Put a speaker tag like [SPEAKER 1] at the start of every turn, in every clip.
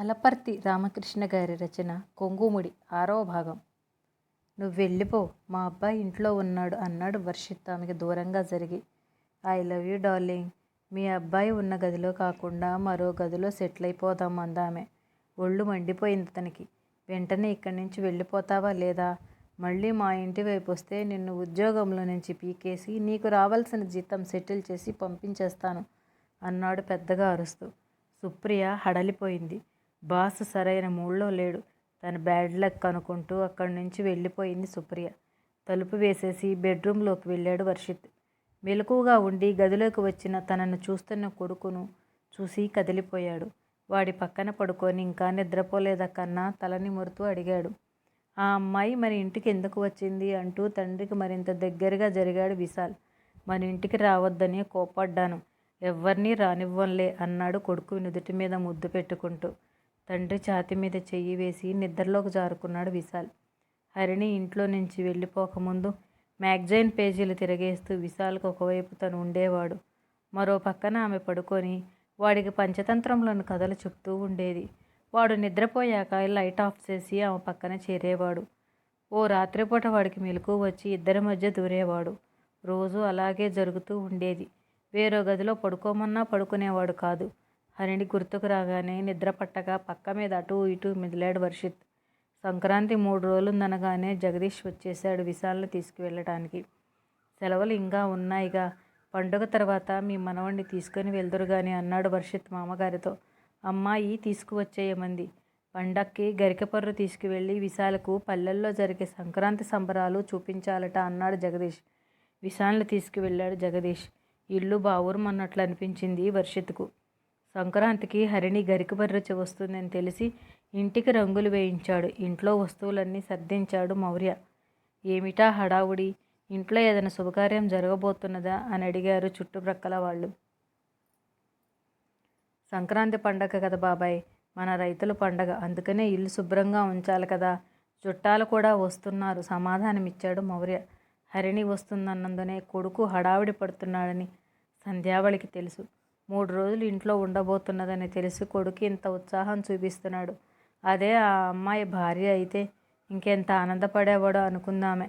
[SPEAKER 1] అలపర్తి రామకృష్ణ గారి రచన కొంగుముడి ఆరవ భాగం. నువ్వు వెళ్ళిపో మా అబ్బాయి ఇంట్లో ఉన్నాడు అన్నాడు వర్షిత్ ఆమెకి దూరంగా జరిగి. I love you darling. మీ అబ్బాయి ఉన్న గదిలో కాకుండా మరో గదిలో సెటిల్ అయిపోదాం అందామె. ఒళ్ళు మండిపోయింది తనకి. వెంటనే ఇక్కడి నుంచి వెళ్ళిపోతావా లేదా? మళ్ళీ మా ఇంటి వైపు వస్తే నిన్ను ఉద్యోగంలో నుంచి పీకేసి నీకు రావాల్సిన జీతం సెటిల్ చేసి పంపించేస్తాను అన్నాడు పెద్దగా అరుస్తూ. సుప్రియ హడలిపోయింది. బాస్ సరైన మూడ్లో లేడు. తన బ్యాడ్ లక్ అనుకుంటూ అక్కడి నుంచి వెళ్ళిపోయింది సుప్రియ. తలుపు వేసేసి బెడ్రూమ్లోకి వెళ్ళాడు వర్షిత్. మెలకుగా ఉండి గదిలోకి వచ్చిన తనను చూస్తున్న కొడుకును చూసి కదిలిపోయాడు. వాడి పక్కన పడుకొని ఇంకా నిద్రపోలేదా కన్నా తలని మురుతూ అడిగాడు. ఆ అమ్మాయి మన ఇంటికి ఎందుకు వచ్చింది అంటూ తండ్రికి మరింత దగ్గరగా జరిగాడు విశాల్. మన ఇంటికి రావద్దని కోపడ్డాను ఎవరినీ రానివ్వంలే అన్నాడు కొడుకు నుదుటి మీద ముద్దు పెట్టుకుంటూ. తండ్రి ఛాతి మీద చెయ్యి వేసి నిద్రలోకి జారుకున్నాడు విశాల్. హరిణి ఇంట్లో నుంచి వెళ్ళిపోకముందు మ్యాగజైన్ పేజీలు తిరగేస్తూ విశాల్కు ఒకవైపు తను ఉండేవాడు. మరో పక్కన ఆమె పడుకొని వాడికి పంచతంత్రంలోని కథలు చెప్తూ ఉండేది. వాడు నిద్రపోయాక లైట్ ఆఫ్ చేసి ఆమె పక్కన చేరేవాడు. ఓ రాత్రిపూట వాడికి మెలకు వచ్చి ఇద్దరి మధ్య దూరేవాడు. రోజు అలాగే జరుగుతూ ఉండేది. వేరో గదిలో పడుకోమన్నా పడుకునేవాడు కాదు. హరిణి గుర్తుకు రాగానే నిద్ర పట్టక పక్క మీద అటు ఇటు మిదిలాడు వర్షిత్ సంక్రాంతి మూడు రోజులుందనగానే జగదీష్ వచ్చేశాడు విశాల్ని తీసుకువెళ్ళటానికి. సెలవులు ఇంకా ఉన్నాయిగా. పండుగ తర్వాత మీ మనవణ్ణి తీసుకొని వెళ్దురు కానీ అన్నాడు వర్షిత్ మామగారితో. అమ్మాయి తీసుకువచ్చేయమంది. పండక్కి గరికపర్రు తీసుకువెళ్ళి విశాలకు పల్లెల్లో జరిగే సంక్రాంతి సంబరాలు చూపించాలట అన్నాడు జగదీష్. విశాల్ని తీసుకువెళ్ళాడు జగదీష్. ఇల్లు బావురమన్నట్లు అనిపించింది వర్షిత్కు సంక్రాంతికి హరిణి గరికబర్రె వస్తుందని తెలిసి ఇంటికి రంగులు వేయించాడు. ఇంట్లో వస్తువులన్నీ సర్దించాడు మౌర్య. ఏమిటా హడావుడి? ఇంట్లో ఏదైనా శుభకార్యం జరగబోతున్నదా? అని అడిగారు చుట్టుప్రక్కల వాళ్ళు. సంక్రాంతి పండగ కదా బాబాయ్. మన రైతుల పండగ. అందుకనే ఇల్లు శుభ్రంగా ఉంచాలి కదా. చుట్టాలు కూడా వస్తున్నారు. సమాధానమిచ్చాడు మౌర్య. హరిణి వస్తుందన్నందునే కొడుకు హడావిడి పడుతున్నాడని సంధ్యావళికి తెలుసు. మూడు రోజులు ఇంట్లో ఉండబోతున్నదని తెలిసి కొడుకు ఇంత ఉత్సాహం చూపిస్తున్నాడు. అదే ఆ అమ్మాయి భార్య అయితే ఇంకెంత ఆనందపడేవాడో అనుకుందామే.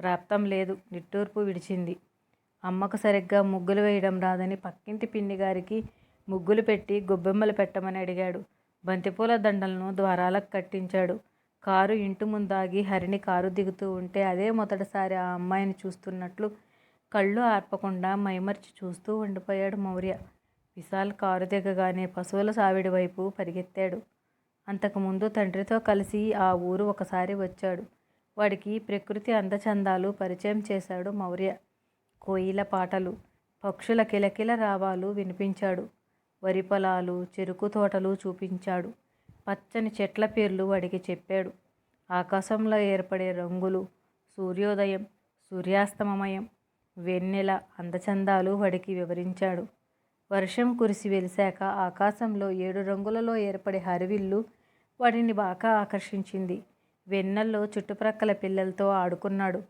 [SPEAKER 1] ప్రాప్తం లేదు నిట్టూర్పు విడిచింది. అమ్మకు సరిగ్గా ముగ్గులు వేయడం రాదని పక్కింటి పిండి గారికి ముగ్గులు పెట్టి గొబ్బెమ్మలు పెట్టమని అడిగాడు. బంతిపూల దండలను ద్వారాలకు కట్టించాడు. కారు ఇంటి ముందాగి హరిణి కారు దిగుతూ ఉంటే అదే మొదటిసారి ఆ అమ్మాయిని చూస్తున్నట్లు కళ్ళు ఆర్పకుండా మైమర్చి చూస్తూ ఉండిపోయాడు మౌర్య. విశాల్ కారు దిగగానే పశువుల సావిడి వైపు పరిగెత్తాడు. అంతకుముందు తండ్రితో కలిసి ఆ ఊరు ఒకసారి వచ్చాడు. వాడికి ప్రకృతి అందచందాలు పరిచయం చేశాడు మౌర్య. కోయిల పాటలు పక్షుల కిలకిల రావాలు వినిపించాడు. వరి పొలాలు చెరుకు తోటలు చూపించాడు. పచ్చని చెట్ల పేర్లు వాడికి చెప్పాడు. ఆకాశంలో ఏర్పడే రంగులు సూర్యోదయం సూర్యాస్తమయం వెన్నెల అందచందాలు వాడికి వివరించాడు. వర్షం కురిసి వెలిశాక ఆకాశంలో ఏడు రంగులలో ఏర్పడే హరివిల్లు వాడిని బాగా ఆకర్షించింది. వెన్నెల్లో చుట్టుప్రక్కల పిల్లలతో ఆడుకున్నాడు.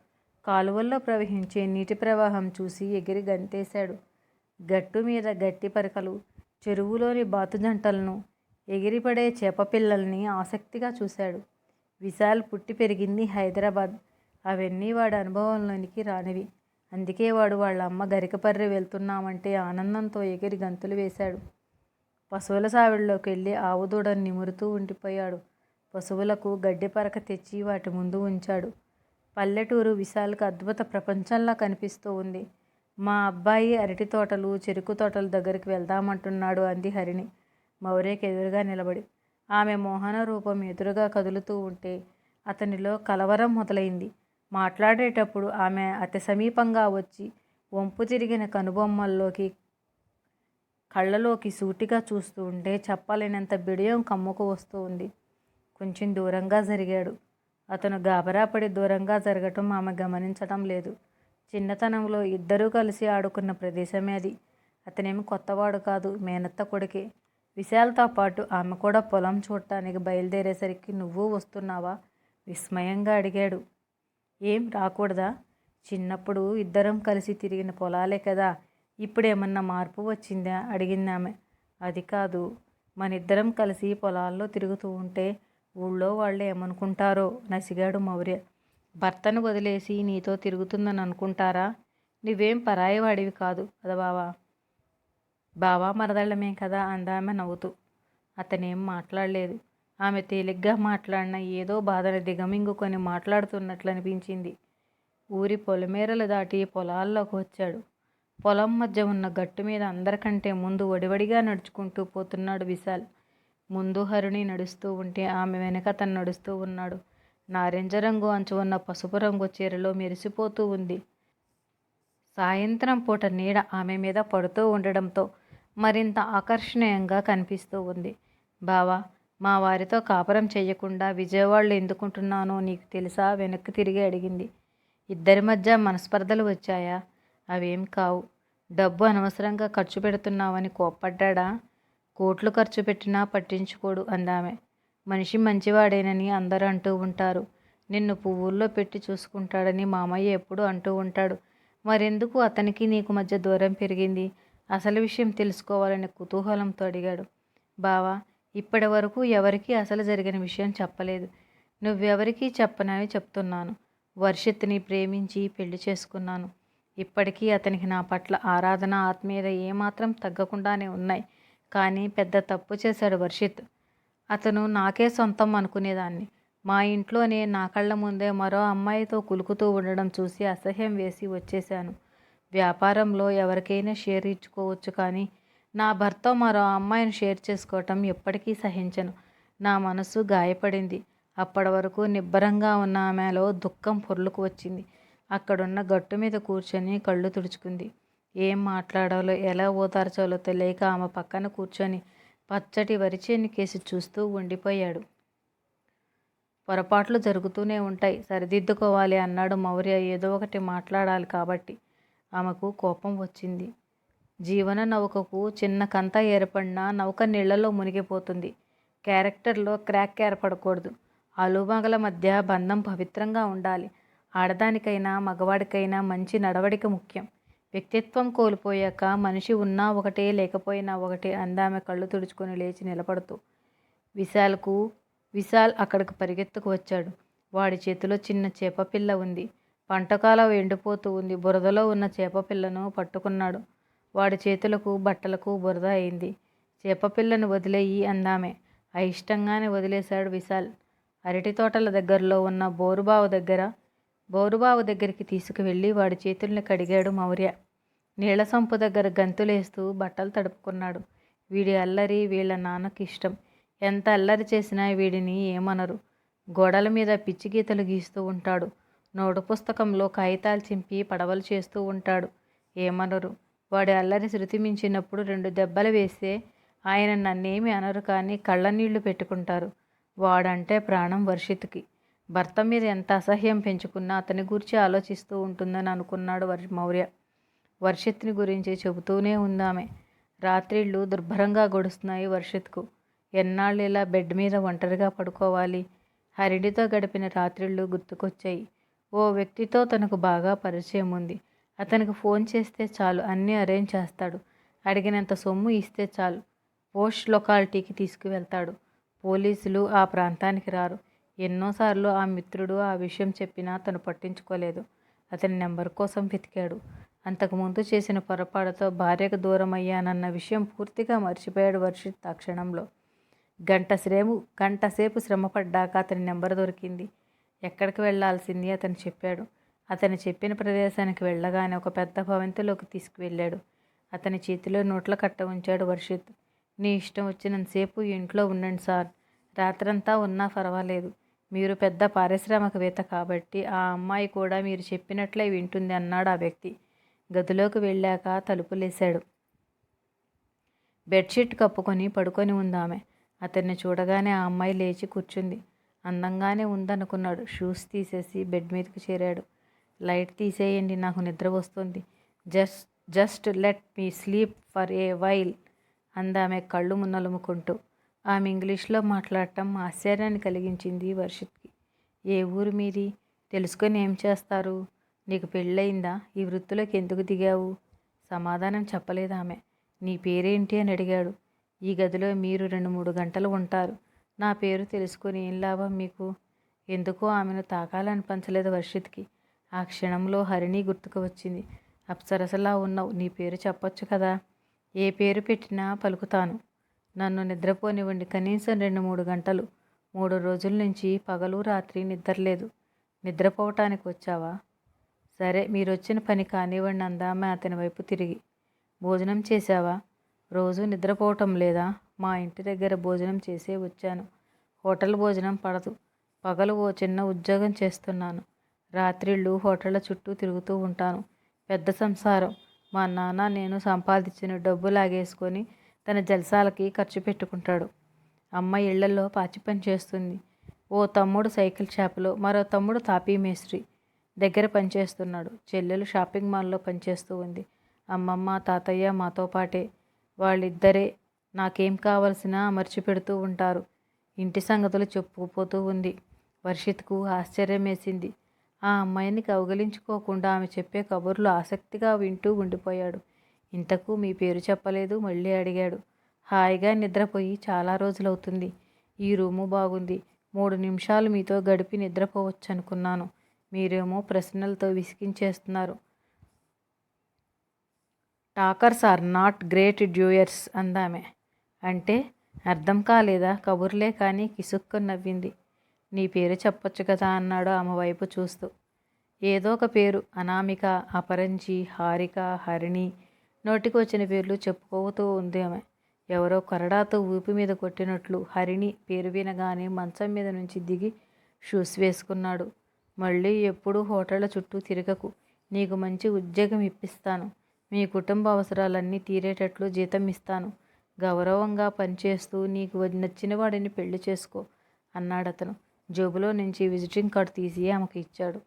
[SPEAKER 1] కాలువల్లో ప్రవహించే నీటి ప్రవాహం చూసి ఎగిరి గంతేశాడు. గట్టు మీద గట్టి పరకలు చెరువులోని బాతుజంటలను ఎగిరిపడే చేపపిల్లల్ని ఆసక్తిగా చూశాడు. విశాల్ పుట్టి పెరిగింది హైదరాబాద్. అవన్నీ వాడి అనుభవంలోనికి రానివి. అందుకే వాడు వాళ్ళ అమ్మ గరికపర్రి వెళ్తున్నామంటే ఆనందంతో ఎగిరి గంతులు వేశాడు. పశువుల సావిడిలోకి వెళ్ళి ఆవు దూడను నిమురుతూ ఉండిపోయాడు. పశువులకు గడ్డి పరక తెచ్చి వాటి ముందు ఉంచాడు. పల్లెటూరు విశాల్కి అద్భుత ప్రపంచంలా కనిపిస్తూ ఉంది. మా అబ్బాయి అరటి తోటలు చెరుకు తోటల దగ్గరికి వెళ్దామంటున్నాడు అంది హరిణి. మౌర్యకి ఎదురుగా నిలబడి. ఆమె మోహన రూపం ఎదురుగా కదులుతూ ఉంటే అతనిలో కలవరం మొదలైంది. మాట్లాడేటప్పుడు ఆమె అతి సమీపంగా వచ్చి వంపు తిరిగిన కనుబొమ్మల్లోకి కళ్ళలోకి సూటిగా చూస్తూ ఉంటే చెప్పలేనంత బిడియం కమ్ముకు వస్తూ ఉంది. కొంచెం దూరంగా జరిగాడు. అతను గాబరాపడి దూరంగా జరగటం ఆమె గమనించడం లేదు. చిన్నతనంలో ఇద్దరూ కలిసి ఆడుకున్న ప్రదేశమే అది. అతనేమి కొత్తవాడు కాదు మేనత్త కొడుకే. విశాల్తో పాటు ఆమె కూడా పొలం చూడటానికి బయలుదేరేసరికి నువ్వు వస్తున్నావా? విస్మయంగా అడిగాడు. ఏం రాకూడదా? చిన్నప్పుడు ఇద్దరం కలిసి తిరిగిన పొలాలే కదా. ఇప్పుడేమన్నా మార్పు వచ్చిందా? అడిగింది ఆమె అది కాదు. మనిద్దరం కలిసి పొలాల్లో తిరుగుతూ ఉంటే ఊళ్ళో వాళ్ళు ఏమనుకుంటారో? నసిగాడు మౌర్య. భర్తను వదిలేసి నీతో తిరుగుతుందని అనుకుంటారా? నువ్వేం పరాయవాడివి కాదు కదా బావా. బావా మరదళ్ళమే కదా అందామె నవ్వుతూ. అతనేం మాట్లాడలేదు. ఆమె తేలిగ్గా మాట్లాడిన ఏదో బాధను దిగమింగుకొని మాట్లాడుతున్నట్లు అనిపించింది. ఊరి పొలమేరలు దాటి పొలాల్లోకి వచ్చాడు. పొలం మధ్య ఉన్న గట్టు మీద అందరికంటే ముందు వడివడిగా నడుచుకుంటూ పోతున్నాడు విశాల్. ముందు హరుణి నడుస్తూ ఉంటే ఆమె వెనక తను నడుస్తూ ఉన్నాడు. నారింజ రంగు అంచు ఉన్న పసుపు రంగు చీరలో మెరిసిపోతూ ఉంది. సాయంత్రం పూట నీడ ఆమె మీద పడుతూ ఉండడంతో మరింత ఆకర్షణీయంగా కనిపిస్తూ ఉంది. బావా మా వారితో కాపురం చేయకుండా విజయవాడలో ఎందుకుంటున్నానో నీకు తెలుసా? వెనక్కి తిరిగి అడిగింది. ఇద్దరి మధ్య మనస్పర్ధలు వచ్చాయా? అవేం కావు. డబ్బు అనవసరంగా ఖర్చు పెడుతున్నావని కోప్పడ్డా కోట్లు ఖర్చు పెట్టినా పట్టించుకోడు అందామె. మనిషి మంచివాడేనని అందరూ అంటూ ఉంటారు. నిన్ను పువ్వుల్లో పెట్టి చూసుకుంటాడని మామయ్య ఎప్పుడూ అంటూ ఉంటాడు. మరెందుకు అతనికి నీకు మధ్య దూరం పెరిగింది? అసలు విషయం తెలుసుకోవాలని కుతూహలంతో అడిగాడు. బావా ఇప్పటి వరకు ఎవరికీ అసలు జరిగిన విషయం చెప్పలేదు. నువ్వెవరికీ చెప్పనని చెప్తున్నాను. వర్షిత్ని ప్రేమించి పెళ్ళి చేసుకున్నాను. ఇప్పటికీ అతనికి నా పట్ల ఆరాధన ఆత్మీయత ఏమాత్రం తగ్గకుండానే ఉన్నాయి. కానీ పెద్ద తప్పు చేశాడు వర్షిత్ అతను నాకే సొంతం అనుకునేదాన్ని. మా ఇంట్లోనే నా కళ్ళ ముందే మరో అమ్మాయితో కులుకుతూ ఉండడం చూసి అసహ్యం వేసి వచ్చేశాను. వ్యాపారంలో ఎవరికైనా షేర్ ఇచ్చుకోవచ్చు కానీ నా భర్త మరో అమ్మాయిని షేర్ చేసుకోవటం ఎప్పటికీ సహించను. నా మనసు గాయపడింది. అప్పటి వరకు నిబ్బరంగా ఉన్న ఆమెలో దుఃఖం పొర్లుకు వచ్చింది. అక్కడున్న గట్టు మీద కూర్చొని కళ్ళు తుడుచుకుంది. ఏం మాట్లాడాలో ఎలా ఓదార్చాలో తెలియక ఆమె పక్కన కూర్చొని పచ్చటి వరిచేని కేసి చూస్తూ ఉండిపోయాడు. పొరపాట్లు జరుగుతూనే ఉంటాయి. సరిదిద్దుకోవాలి అన్నాడు మౌర్య. ఏదో ఒకటి మాట్లాడాలి కాబట్టి ఆమెకు కోపం వచ్చింది. జీవన నౌకకు చిన్న కంత ఏర్పడినా నౌక నీళ్ళలో మునిగిపోతుంది. క్యారెక్టర్లో క్రాక్ ఏర్పడకూడదు. ఆలుమగల మధ్య బంధం పవిత్రంగా ఉండాలి. ఆడదానికైనా మగవాడికైనా మంచి నడవడిక ముఖ్యం. వ్యక్తిత్వం కోల్పోయాక మనిషి ఉన్నా ఒకటే లేకపోయినా ఒకటే అందామె కళ్ళు తుడుచుకొని లేచి నిలబడుతూ. విశాల్కు విశాల్ అక్కడికి పరిగెత్తుకు వచ్చాడు. వాడి చేతిలో చిన్న చేపపిల్ల ఉంది. పంటకాలం ఎండిపోతూ ఉంది. బురదలో ఉన్న చేపపిల్లను పట్టుకున్నాడు. వాడి చేతులకు బట్టలకు బురద అయింది. చేపపిల్లను వదిలేయి అందామే. అయిష్టంగానే వదిలేశాడు విశాల్. అరటి తోటల దగ్గరలో ఉన్న బోరుబావు దగ్గర బోరుబావు దగ్గరికి తీసుకువెళ్ళి వాడి చేతుల్ని కడిగాడు మౌర్య. నీళ్ళ సంపు దగ్గర గంతులేస్తూ బట్టలు తడుపుకున్నాడు. వీడి అల్లరి వీళ్ళ నాన్నకి ఇష్టం. ఎంత అల్లరి చేసినా వీడిని ఏమనరు. గోడల మీద పిచ్చి గీతలు గీస్తూ ఉంటాడు. నోటు పుస్తకంలో కాగితాలు చింపి పడవలు చేస్తూ ఉంటాడు. ఏమనరు. వాడి అల్లరి శృతి మించినప్పుడు రెండు దెబ్బలు వేస్తే ఆయన నన్నేమి అనరు కానీ కళ్ళ నీళ్ళు పెట్టుకుంటారు. వాడంటే ప్రాణం వర్షిత్కి. భర్త మీద ఎంత అసహ్యం పెంచుకున్నా అతని గురించి ఆలోచిస్తూ ఉంటుందని అనుకున్నాడు వర్ష మౌర్య. వర్షిత్ని గురించి చెబుతూనే ఉందామె. రాత్రిళ్ళు దుర్భరంగా గడుస్తున్నాయి వర్షిత్కు. ఎన్నాళ్ళు ఇలా బెడ్ మీద ఒంటరిగా పడుకోవాలి? హరిడితో గడిపిన రాత్రిళ్ళు గుర్తుకొచ్చాయి. ఓ వ్యక్తితో తనకు బాగా పరిచయం ఉంది. అతనికి ఫోన్ చేస్తే చాలు అన్నీ అరేంజ్ చేస్తాడు. అడిగినంత సొమ్ము ఇస్తే చాలు. పోస్ట్ లొకాలిటీకి తీసుకువెళ్తాడు. పోలీసులు ఆ ప్రాంతానికి రారు. ఎన్నోసార్లు ఆ మిత్రుడు ఆ విషయం చెప్పినా తను పట్టించుకోలేదు. అతని నెంబర్ కోసం వెతికాడు. అంతకుముందు చేసిన పొరపాటుతో భార్యకు దూరం అయ్యానన్న విషయం పూర్తిగా మర్చిపోయాడు వర్షిత్ ఆ క్షణంలో. గంట శ్రేము గంట సేపు శ్రమపడ్డాక అతని నెంబర్ దొరికింది. ఎక్కడికి వెళ్ళాల్సింది అతను చెప్పాడు. అతను చెప్పిన ప్రదేశానికి వెళ్ళగానే ఒక పెద్ద భవంతిలోకి తీసుకువెళ్ళాడు. అతని చేతిలో నోట్ల కట్ట ఉంచాడు వర్షిత్ నీ ఇష్టం వచ్చినంతసేపు ఇంట్లో ఉండండి సార్. రాత్రంతా ఉన్నా పర్వాలేదు మీరు పెద్ద పారిశ్రామికవేత్త కాబట్టి ఆ అమ్మాయి కూడా మీరు చెప్పినట్లే వింటుంది అన్నాడు ఆ వ్యక్తి. గదిలోకి వెళ్ళాక తలుపులేశాడు బెడ్షీట్ కప్పుకొని పడుకొని ఉందామె అతన్ని చూడగానే ఆ అమ్మాయి లేచి కూర్చుంది. అందంగానే ఉందనుకున్నాడు. షూస్ తీసేసి బెడ్ మీదకి చేరాడు. లైట్ తీసేయండి నాకు నిద్ర వస్తుంది. Just just let me sleep for a while అందామె కళ్ళు మున్నలుముకుంటూ. ఆమె ఇంగ్లీష్లో మాట్లాడటం ఆశ్చర్యాన్ని కలిగించింది వర్షిత్కి. ఏ ఊరు మీది? తెలుసుకొని ఏం చేస్తారు? నీకు పెళ్ళయిందా? ఈ వృత్తిలోకి ఎందుకు దిగావు? సమాధానం చెప్పలేదు ఆమె. నీ పేరేంటి అని అడిగాడు. ఈ గదిలో మీరు రెండు మూడు గంటలు ఉంటారు. నా పేరు తెలుసుకొని ఏం లాభం మీకు? ఎందుకో ఆమెను తాకాలనిపించలేదు వర్షిత్కి. ఆ క్షణంలో హరిణి గుర్తుకు వచ్చింది. అప్సరసలా ఉన్నావు. నీ పేరు చెప్పొచ్చు కదా? ఏ పేరు పెట్టినా పలుకుతాను. నన్ను నిద్రపోనివ్వండి. కనీసం రెండు మూడు గంటలు. మూడు రోజుల నుంచి పగలు రాత్రి నిద్రలేదు. నిద్రపోవటానికి వచ్చావా? సరే మీరు వచ్చిన పని కానివ్వండి అందామె అతని వైపు తిరిగి. భోజనం చేశావా? రోజు నిద్రపోవటం లేదా? మా ఇంటి దగ్గర భోజనం చేసే వచ్చాను. హోటల్ భోజనం పడదు. పగలు ఓ చిన్న ఉద్యోగం చేస్తున్నాను. రాత్రిళ్ళు హోటళ్ళ చుట్టూ తిరుగుతూ ఉంటాను. పెద్ద సంసారం. మా నాన్న నేను సంపాదించిన డబ్బు లాగేసుకొని తన జలసాలకి ఖర్చు పెట్టుకుంటాడు. అమ్మ ఇళ్ళలో పాచి పని చేస్తుంది. ఓ తమ్ముడు సైకిల్ షాపులో మరో తమ్ముడు తాపీ మేస్త్రి దగ్గర పనిచేస్తున్నాడు చెల్లెలు షాపింగ్ మాల్లో పనిచేస్తూ ఉంది. అమ్మమ్మ తాతయ్య మాతో పాటే. వాళ్ళిద్దరే నాకేం కావలసినా మర్చిపెడుతూ ఉంటారు. ఇంటి సంగతులు చెప్పుకుపోతూ ఉంది. వర్షిత్కు ఆశ్చర్యం వేసింది ఆ అమ్మాయిని కౌగలించుకోకుండా ఆమె చెప్పే కబుర్లు ఆసక్తిగా వింటూ ఉండిపోయాడు. ఇంతకు మీ పేరు చెప్పలేదు మళ్ళీ అడిగాడు. హాయిగా నిద్రపోయి చాలా రోజులవుతుంది. ఈ రూము బాగుంది. మూడు నిమిషాలు మీతో గడిపి నిద్రపోవచ్చు అనుకున్నాను మీరేమో ప్రశ్నలతో విసిగించేస్తున్నారు. Talkers are not great doers అందామె. అంటే అర్థం కాలేదా? కబుర్లే కానీ కిసుక్కు నవ్వింది. నీ పేరు చెప్పొచ్చు కదా అన్నాడు ఆమె వైపు చూస్తూ. ఏదో ఒక పేరు అనామిక అపరంజి హారిక హరిణి నోటికి వచ్చిన పేర్లు చెప్పుకోతూ ఉంది ఆమె. ఎవరో కొరడాతో ఊపి మీద కొట్టినట్లు హరిణి పేరు వినగానే మంచం మీద నుంచి దిగి షూస్ వేసుకున్నాడు. మళ్ళీ ఎప్పుడూ హోటళ్ళ చుట్టూ తిరగకు. నీకు మంచి ఉద్యోగం ఇప్పిస్తాను. మీ కుటుంబ అవసరాలన్నీ తీరేటట్లు జీతం ఇస్తాను. గౌరవంగా పనిచేస్తూ నీకు నచ్చిన వాడిని పెళ్ళి చేసుకో అన్నాడతను. జేబులో నుంచి విజిటింగ్ కార్డు తీసి ఆమెకు ఇచ్చాడు.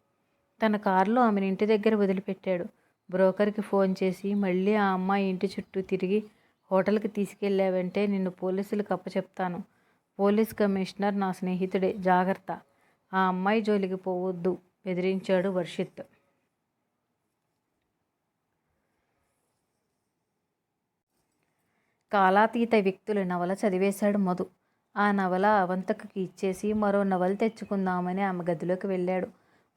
[SPEAKER 1] తన కారులో ఆమెను ఇంటి దగ్గర వదిలిపెట్టాడు. బ్రోకర్కి ఫోన్ చేసి మళ్ళీ ఆ అమ్మాయి ఇంటి చుట్టూ తిరిగి హోటల్కి తీసుకెళ్ళావంటే నిన్ను పోలీసులకు అప్పచెప్తాను. పోలీస్ కమిషనర్ నా స్నేహితుడే. జాగ్రత్త. ఆ అమ్మాయి జోలికి పోవద్దు బెదిరించాడు వర్షిత్. కాలాతీత వ్యక్తుల నవల చదివేశాడు మధు. ఆ నవల అవంతకకి ఇచ్చేసి మరో నవల తెచ్చుకుందామని ఆమె గదిలోకి వెళ్ళాడు.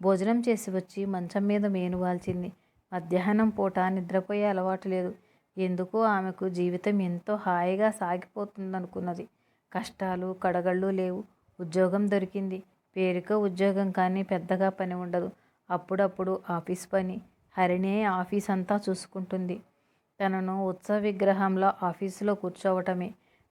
[SPEAKER 1] భోజనం చేసి వచ్చి మంచం మీద మేనువాల్చింది మధ్యాహ్నం పూట నిద్రపోయే అలవాటు లేదు. ఎందుకో ఆమెకు జీవితం ఎంతో హాయిగా సాగిపోతుందనుకున్నది. కష్టాలు కడగళ్ళు లేవు. ఉద్యోగం దొరికింది. పేరుక ఉద్యోగం కానీ పెద్దగా పని ఉండదు. అప్పుడప్పుడు ఆఫీస్ పని. హరిణే ఆఫీస్ అంతా చూసుకుంటుంది. తనను ఉత్సవ విగ్రహంలో ఆఫీసులో కూర్చోవటమే.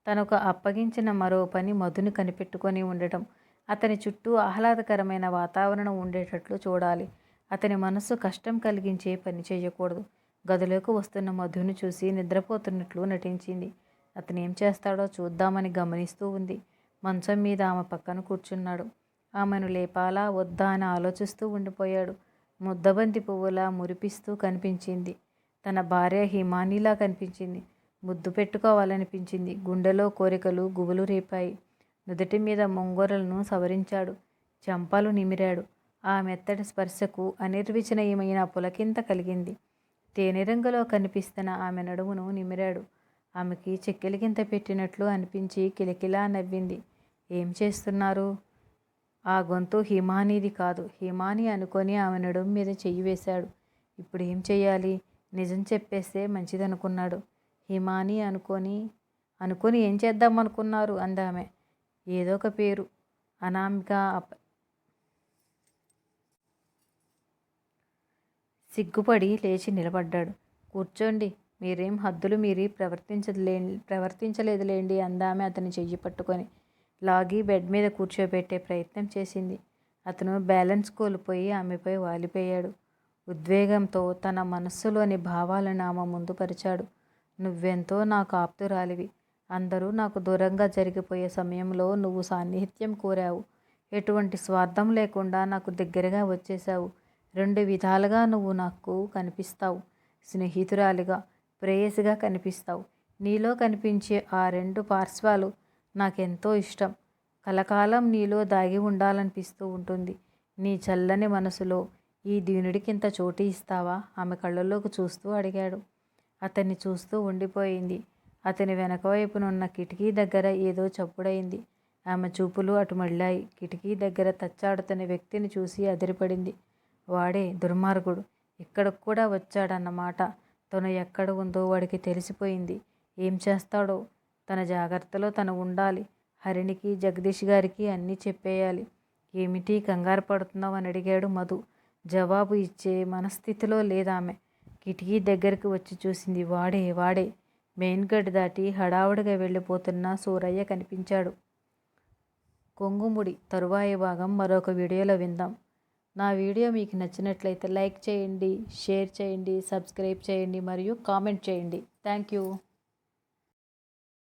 [SPEAKER 1] తనకు అప్పగించిన మరో పని మధుని కనిపెట్టుకొని ఉండటం. అతని చుట్టూ ఆహ్లాదకరమైన వాతావరణం ఉండేటట్లు చూడాలి. అతని మనస్సు కష్టం కలిగించే పని చేయకూడదు. గదిలోకి వస్తున్న మధుని చూసి నిద్రపోతున్నట్లు నటించింది. అతను ఏం చేస్తాడో చూద్దామని గమనిస్తూ ఉంది. మంచం మీద ఆమె పక్కన కూర్చున్నాడు. ఆమెను లేపాలా వద్దా అని ఆలోచిస్తూ ఉండిపోయాడు. ముద్దబంతి పువ్వులా మురిపిస్తూ కనిపించింది. తన భార్య హిమానీలా కనిపించింది. ముద్దు పెట్టుకోవాలనిపించింది. గుండెలో కోరికలు గుబులు రేపాయి. నుదుటి మీద మొంగొరలను సవరించాడు. చెంపలు నిమిరాడు. ఆ మెత్తటి స్పర్శకు అనిర్వచనీయమైన పులకింత కలిగింది. తేనె రంగులో కనిపిస్తున్న ఆమె నడుమును నిమిరాడు. ఆమెకి చెక్కిలిగింత పెట్టినట్లు అనిపించి కిలకిలా నవ్వింది. ఏం చేస్తున్నారు? ఆ గొంతు హిమానీది కాదు. హిమాని అనుకొని ఆమె నడుము మీద చెయ్యి వేశాడు. ఇప్పుడు ఏం చేయాలి నిజం చెప్పేస్తే మంచిదనుకున్నాడు. హిమాని అనుకొని అనుకొని ఏం చేద్దాం అనుకున్నారు అందామె. ఏదో ఒక పేరు. అనామిక సిగ్గుపడి లేచి నిలబడ్డాడు. కూర్చోండి. మీరేం హద్దులు మీరి ప్రవర్తించలే ప్రవర్తించలేదులేండి అందామె అతని చెయ్యి పట్టుకొని లాగి బెడ్ మీద కూర్చోబెట్టే ప్రయత్నం చేసింది. అతను బ్యాలెన్స్ కోల్పోయి ఆమెపై వాలిపోయాడు. ఉద్వేగంతో తన మనస్సులోని భావాలను ఆమె ముందు పరిచాడు నువ్వెంతో నాకు ఆప్తురాలివి. అందరూ నాకు దూరంగా జరిగిపోయే సమయంలో నువ్వు సాన్నిహిత్యం కోరావు. ఎటువంటి స్వార్థం లేకుండా నాకు దగ్గరగా వచ్చేసావు రెండు విధాలుగా నువ్వు నాకు కనిపిస్తావు. స్నేహితురాలిగా ప్రేయసిగా కనిపిస్తావు. నీలో కనిపించే ఆ రెండు పార్శ్వాలు నాకెంతో ఇష్టం. కలకాలం నీలో దాగి ఉండాలనిపిస్తూ ఉంటుంది. నీ చల్లని మనసులో ఈ దీనుడికింత చోటు ఇస్తావా? ఆమె కళ్ళలోకి చూస్తూ అడిగాడు. అతన్ని చూస్తూ ఉండిపోయింది. అతని వెనకవైపునున్న కిటికీ దగ్గర ఏదో చప్పుడైంది ఆమె చూపులు అటు మళ్ళాయి. కిటికీ దగ్గర తచ్చాడుతున్న వ్యక్తిని చూసి అదిరిపడింది. వాడే దుర్మార్గుడు. ఇక్కడికి కూడా వచ్చాడన్నమాట. తను ఎక్కడ ఉందో వాడికి తెలిసిపోయింది. ఏం చేస్తాడో? తన జాగ్రత్తలో తను ఉండాలి. హరిణికి జగదీష్ గారికి అన్నీ చెప్పేయాలి. ఏమిటి కంగారు పడుతున్నావు? అని అడిగాడు మధు. జవాబు ఇచ్చే మనస్థితిలో లేదామె. కిటికీ దగ్గరికి వచ్చి చూసింది వాడే వాడే. మెయిన్ గడ్ దాటి హడావుడిగా వెళ్ళిపోతున్న సూరయ్య కనిపించాడు. కొంగుముడి తరువాయి భాగం మరొక వీడియోలో విందాం. నా వీడియో మీకు నచ్చినట్లయితే లైక్ చేయండి షేర్ చేయండి సబ్స్క్రైబ్ చేయండి మరియు కామెంట్ చేయండి. Thank you.